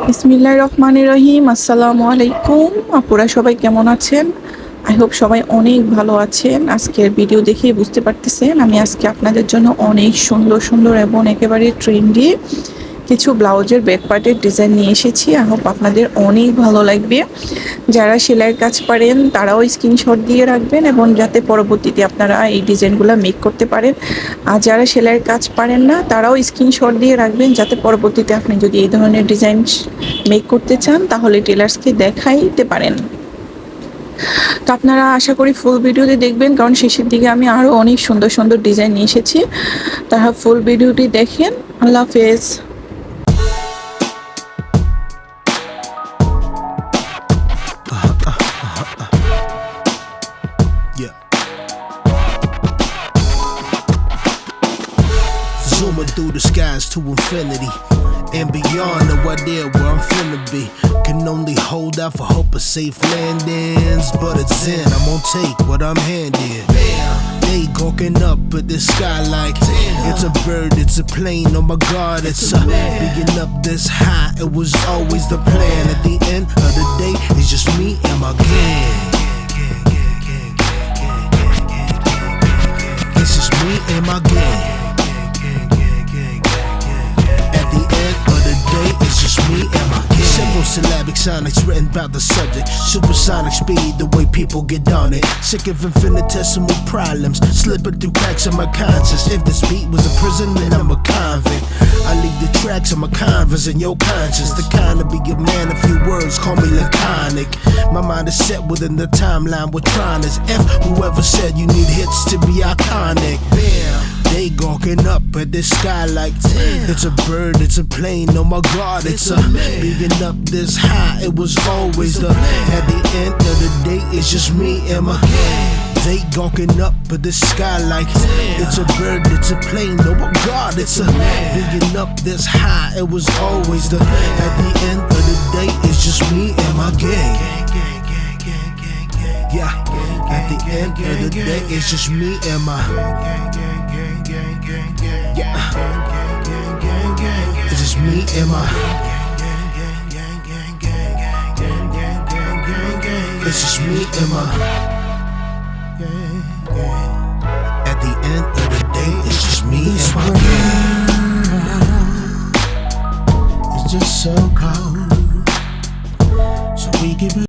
বিসমিল্লাহ রহমান রহিম আসসালামু আলাইকুম। আপুরা সবাই কেমন আছেন? আই হোপ সবাই অনেক ভালো আছেন। আজকের ভিডিও দেখে বুঝতে পারতেছেন, আমি আজকে আপনাদের জন্য অনেক সুন্দর সুন্দর এবং একেবারে ট্রেন্ডি কিছু ব্লাউজের ব্যাক পার্টের ডিজাইন নিয়ে এসেছি। আই হোপ আপনাদের অনেক ভালো লাগবে। যারা সেলাইয়ের কাজ পারেন, তারাও স্ক্রিনশট দিয়ে রাখবেন এবং যাতে পরবর্তীতে আপনারা এই ডিজাইনগুলো মেক করতে পারেন। আর যারা সেলাইয়ের কাজ পারেন না, তারাও স্ক্রিনশট দিয়ে রাখবেন যাতে পরবর্তীতে আপনি যদি এই ধরনের ডিজাইন মেক করতে চান, তাহলে টেলার্সকে দেখাইতে পারেন। তো আপনারা আশা করি ফুল ভিডিওটি দেখবেন, কারণ শেষের দিকে আমি আরও অনেক সুন্দর সুন্দর ডিজাইন নিয়ে এসেছি। তারা ফুল ভিডিওটি দেখেন। আল্লাহ হাফেজ। Zooming through the skies to infinity and beyond. No idea where I'm finna be. Can only hold out for hope of safe landings, but it's in. I'm gonna take what I'm handed. They gawking up at the sky like it's a bird, it's a plane. Oh my God, it's a being up this high. It was always the plan. At the end of the day, it's just me and my gang. It's just me and my gang. Syllabic sonics written about the subject. Supersonic speed, the way people get on it. Sick of infinitesimal problems, slipping through cracks in my conscience. If this beat was a prison, then I'm a convict. I leave the tracks of my converse in your conscience. The kind to be a man, a few words, call me laconic. My mind is set within the timeline with is F whoever said you need hits to be iconic. Bam. They gawking up at the sky like It's a bird, it's a plane, oh my god, it's, a, being up this high, it was always the At the end of the day, it's just me and my They gawking up at the sky like It's a bird, it's a plane, oh my god, it's a man. being up this high, it was always the At the end of the day, it's just me and my gang. Yeah, at the end of the day, it's just me and my. It's just me and my. It's just me and my. At the end of the day, it's just me and my. Girl. It's just so cold. So we give it.